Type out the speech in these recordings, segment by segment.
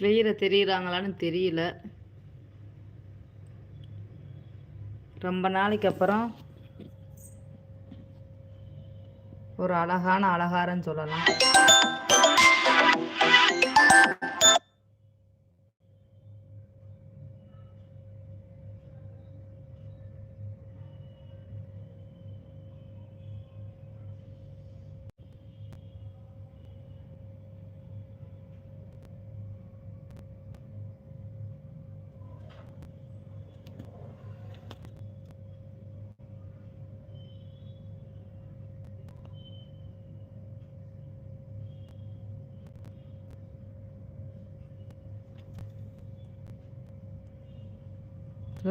கிளியராக தெரியுறாங்களான்னு தெரியல. ரொம்ப நாளைக்கு அப்புறம் ஒரு அழகான அலங்காரம்னு சொல்லலாம்.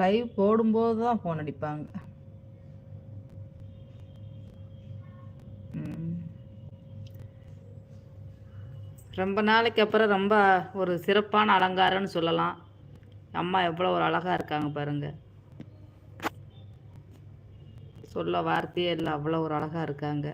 லைவ் போடும்போது தான் ஃபோன் அடிப்பாங்க. ரொம்ப நாளைக்கு அப்புறம் ரொம்ப ஒரு சிறப்பான அலங்காரம்னு சொல்லலாம். அம்மா எவ்வளோ ஒரு அழகாக இருக்காங்க பாருங்க. சொல்ல வார்த்தையே இல்லை அவ்வளோ ஒரு அழகாக இருக்காங்க.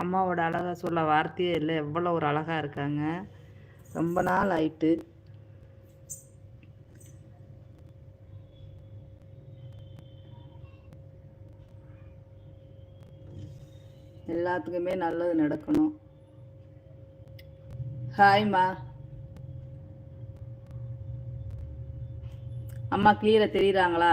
அம்மாவோட அழகாக சொல்ல வார்த்தையே இல்லை. எவ்வளோ ஒரு அழகாக இருக்காங்க. ரொம்ப நாள் ஆயிட்டு. எல்லாத்துக்குமே நல்லது நடக்கணும். ஹாய்மா அம்மா கிளியரா தெரியுறாங்களா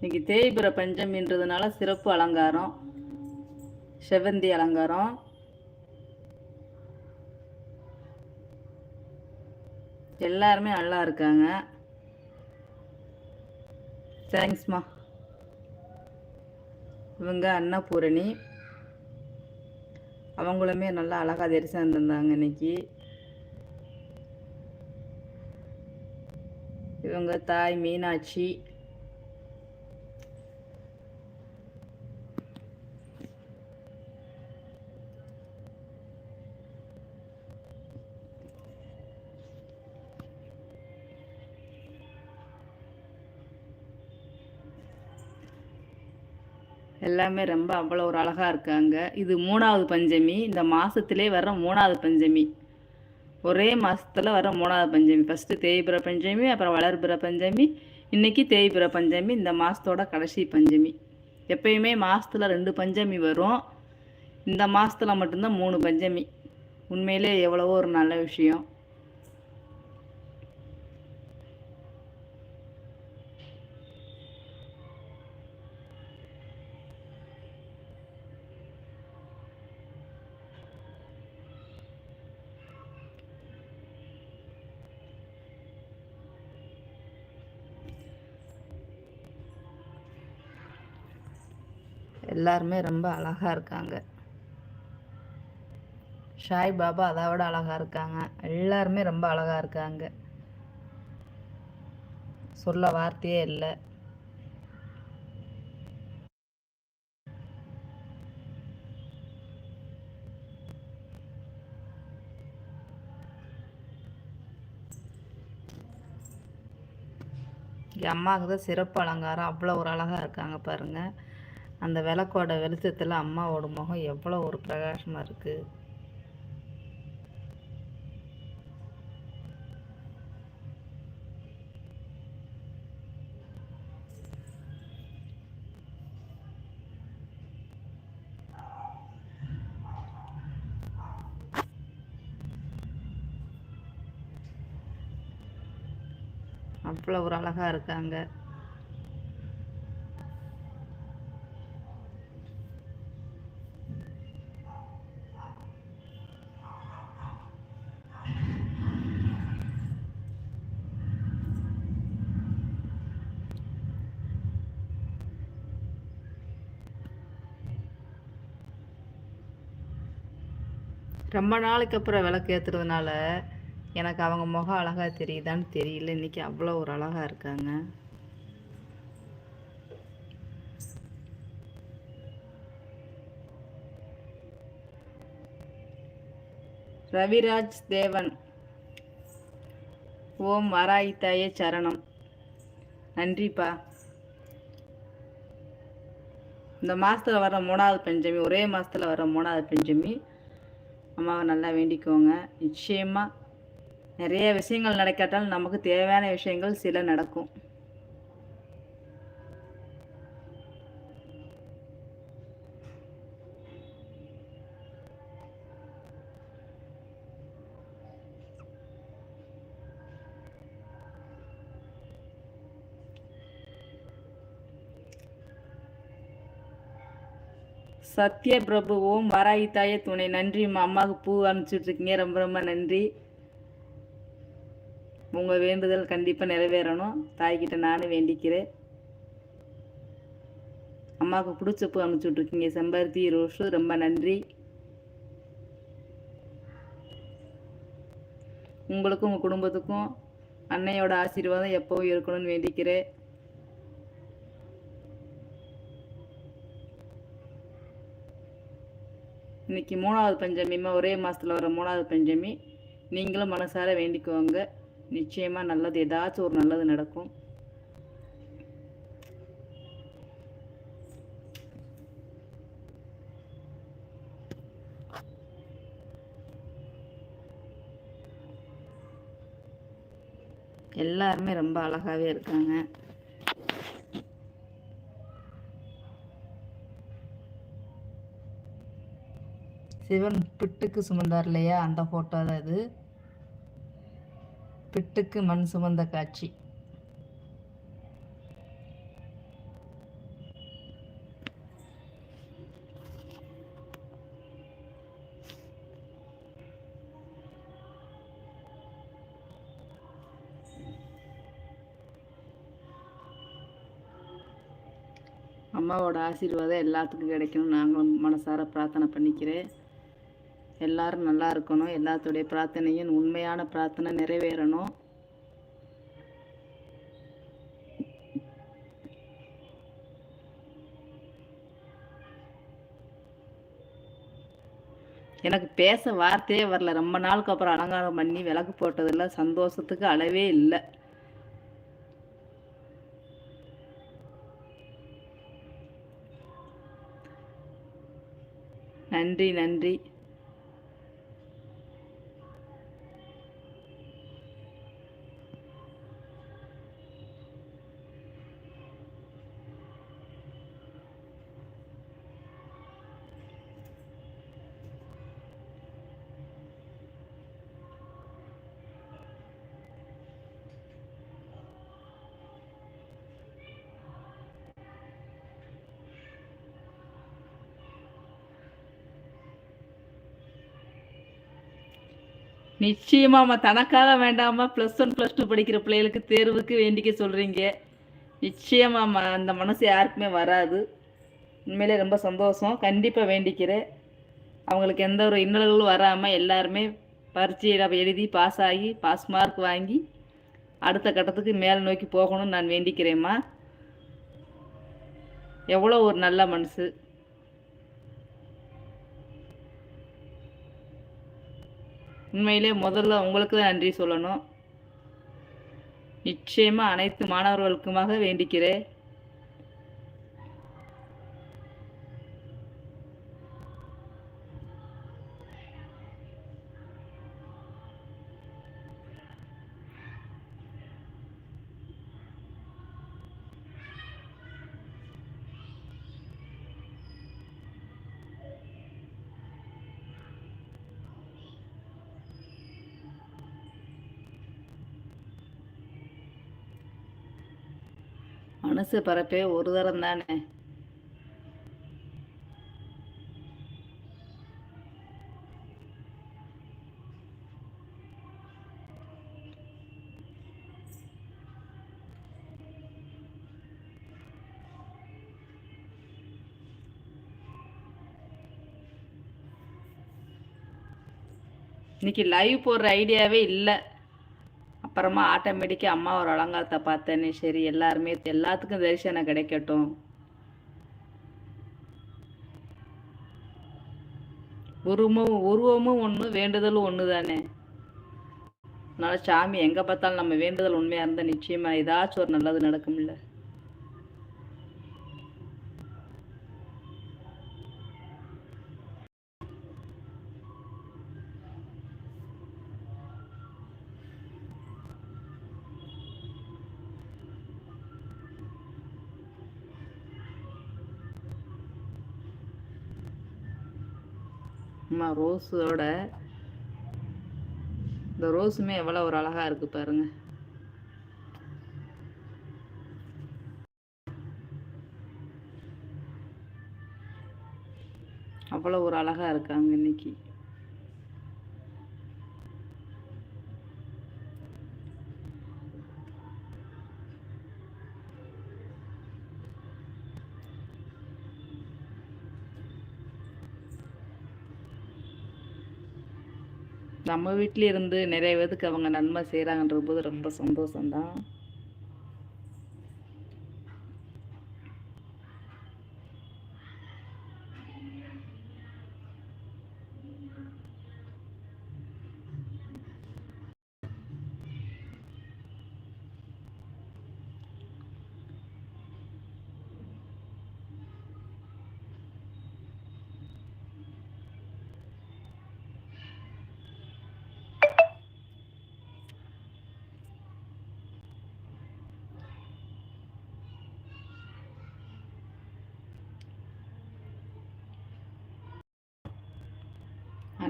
இன்னைக்கு தேய்பிர பஞ்சமின்றதுனால சிறப்பு அலங்காரம். செவந்தி அலங்காரம். எல்லாருமே நல்லா இருக்காங்க. தேங்க்ஸ்மா இவங்க அன்னபூரணி. அவங்களுமே நல்லா அழகாக தரிசனம் தந்தாங்க இன்னைக்கு. இவங்க தாய் மீனாட்சி. எல்லாமே ரொம்ப அவ்வளோ ஒரு அழகாக இருக்காங்க. இது மூணாவது பஞ்சமி. இந்த மாசத்திலே வர மூணாவது பஞ்சமி. ஒரே மாதத்தில் வர மூணாவது பஞ்சமி. ஃபஸ்ட்டு தேய்பிர பஞ்சமி அப்புறம் வளர்பிற பஞ்சமி இன்றைக்கி தேய்பிற பஞ்சமி இந்த மாதத்தோட கடைசி பஞ்சமி. எப்பயுமே மாதத்தில் ரெண்டு பஞ்சமி வரும். இந்த மாதத்தில் மட்டும்தான் மூணு பஞ்சமி. உண்மையிலே எவ்வளவோ ஒரு நல்ல விஷயம். எல்லாருமே ரொம்ப அழகா இருக்காங்க. ஷாய் பாபா அதை விட அழகா இருக்காங்க. எல்லாருமே ரொம்ப அழகா இருக்காங்க. சொல்ல வார்த்தையே இல்லை. என் அம்மாவுக்கு தான் சிறப்பு அலங்காரம். அவ்வளோ ஒரு அழகா இருக்காங்க பாருங்க. அந்த விளக்கோட வெளிச்சத்தில் அம்மாவோட முகம் எவ்வளோ ஒரு பிரகாசமாக இருக்கு. அவ்வளோ ஒரு அழகா இருக்காங்க. ரொம்ப நாளைக்கு அப்புறம் விளக்கு ஏற்றுறதுனால எனக்கு அவங்க முகம் அழகாக தெரியுதான்னு தெரியல. இன்றைக்கி அவ்வளோ ஒரு அழகாக இருக்காங்க. ரவிராஜ் தேவன். ஓம் வராயித்தாயே சரணம். நன்றிப்பா. இந்த மாதத்தில் வர மூணாவது பஞ்சமி ஒரே மாதத்தில் வர மூணாவது பஞ்சமி அம்மாவை நல்லா வேண்டிக்கோங்க. நிச்சயமாக நிறைய விஷயங்கள் நடக்காட்டாலும் நமக்கு தேவையான விஷயங்கள் சில நடக்கும். சத்ய பிரபு ஓம் வாராகி தாய துணை. நன்றி அம்மாவுக்கு பூ அனுப்பிச்சுட்ருக்கீங்க ரொம்ப ரொம்ப நன்றி. உங்கள் வேண்டுதல் கண்டிப்பாக நிறைவேறணும். தாய்கிட்ட நானும் வேண்டிக்கிறேன். அம்மாவுக்கு பிடிச்ச பூ அனுப்பிச்சுட்ருக்கீங்க செம்பருத்தி ரோஷு ரொம்ப நன்றி. உங்களுக்கும் உங்கள் குடும்பத்துக்கும் அன்னையோட ஆசீர்வாதம் எப்போவும் இருக்கணும்னு வேண்டிக்கிறேன். இன்றைக்கி மூணாவது பஞ்சமிமா ஒரே மாதத்தில் வர மூணாவது பஞ்சமி. நீங்களும் மனசார வேண்டிக்குவாங்க நிச்சயமாக நல்லது ஏதாச்சும் ஒரு நல்லது நடக்கும். எல்லாருமே ரொம்ப அழகாகவே இருக்காங்க. சிவன் பிட்டுக்கு சுமந்தார் இல்லையா? அந்த ஃபோட்டோ தான் இது. பிட்டுக்கு மண் சுமந்த காட்சி. அம்மாவோட ஆசீர்வாதம் எல்லாத்துக்கும் கிடைக்கணும் நாங்களும் மனசார பிரார்த்தனை பண்ணிக்கிறேன். எல்லாரும் நல்லா இருக்கணும். எல்லாத்துடைய பிரார்த்தனையும் உண்மையான பிரார்த்தனை நிறைவேறணும். எனக்கு பேச வார்த்தையே வரல. ரொம்ப நாளுக்கு அப்புறம் அலங்காரம் பண்ணி விளக்கு போட்டதில்ல சந்தோஷத்துக்கு அளவே இல்லை. நன்றி நன்றி. நிச்சயமாம்மா தனக்காக வேண்டாமா ப்ளஸ் ஒன் ப்ளஸ் டூ படிக்கிற பிள்ளைகளுக்கு தேர்வுக்கு வேண்டிக்க சொல்கிறீங்க நிச்சயமாம்மா அந்த மனசு யாருக்குமே வராது. உண்மையிலே ரொம்ப சந்தோஷம். கண்டிப்பாக வேண்டிக்கிறேன். அவங்களுக்கு எந்த ஒரு இன்னல்களும் வராமல் எல்லாருமே பரீட்சையில் எழுதி பாஸ் ஆகி பாஸ் மார்க் வாங்கி அடுத்த கட்டத்துக்கு மேலே நோக்கி போகணும்னு நான் வேண்டிக்கிறேம்மா எவ்வளோ ஒரு நல்ல மனசு. உண்மையிலே முதல்ல உங்களுக்கு தான் நன்றி சொல்லணும். நிச்சயமாக அனைத்து மாணவர்களுக்குமாக வேண்டிக்கிறேன். மனசு பரப்பே ஒரு தரம் தானே? இன்னைக்கு லைவ் போடுற ஐடியாவே இல்லை. அப்புறமா ஆட்டோமேட்டிக்காக அம்மா ஒரு அலங்காரத்தை பார்த்தேனே. சரி எல்லாருமே எல்லாத்துக்கும் தரிசனம் கிடைக்கட்டும். உருவமும் உருவமும் ஒன்று வேண்டுதலும் ஒன்று தானே அதனால சாமி எங்கே பார்த்தாலும் நம்ம வேண்டுதல் உண்மையாக இருந்தால் நிச்சயமாக ஏதாச்சும் ஒரு நல்லது நடக்கும்ல. அம்மா ரோஸோட. இந்த ரோஸுமே எவ்வளோ ஒரு அழகா இருக்கு பாருங்க. அவ்வளோ ஒரு அழகா இருக்காங்க இன்னைக்கு. நம்ம வீட்டிலே இருந்து நிறைய பேருக்கு அவங்க நன்மை செய்கிறாங்கன்ற போது ரொம்ப சந்தோஷம்தான்.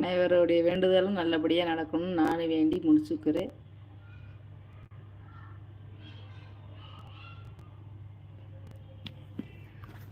அனைவருடைய வேண்டுதலும் நல்லபடியாக நடக்கணும்னு நான் வேண்டி முடிச்சுக்கிறேன்.